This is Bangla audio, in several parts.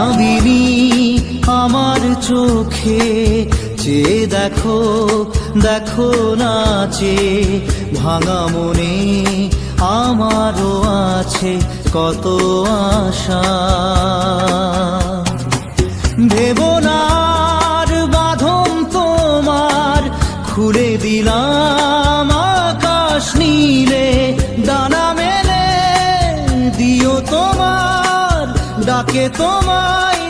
যাবিনি আমার চোখে, যে দেখো দেখো নাচে, ভাঙা মনে আমারও আছে কত আশা। দেব না বাঁধন তোমার খুলে দিলাম। ডাকে তোমায়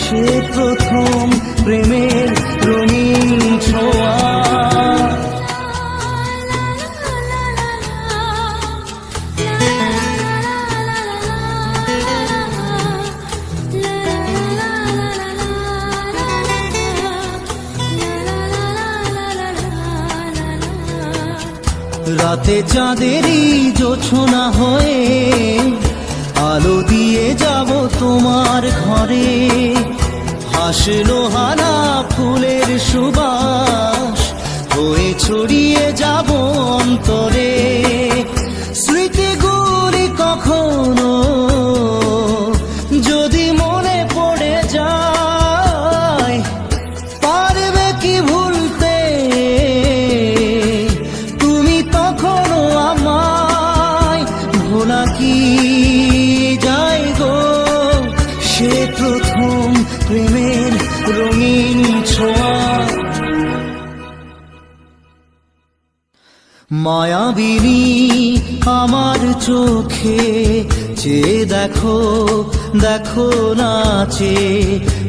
সে প্রথম প্রেমের রঙিন ছোঁয়া। রাতে চাঁদেরই জোছনা হয়ে আলো দিয়ে যাব তোমার ঘরে। হাসলো হারা ফুলের সুবাস। হয়ে ছড়িয়ে যাব অন্তরে। প্রথম প্রেমের রঙিন ছোঁয়া। মায়াবিনী আমার চোখে চেয়ে দেখো দেখো নাচে,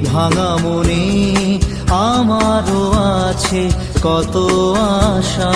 ভাঙা মনে আমারও আছে কত আশা।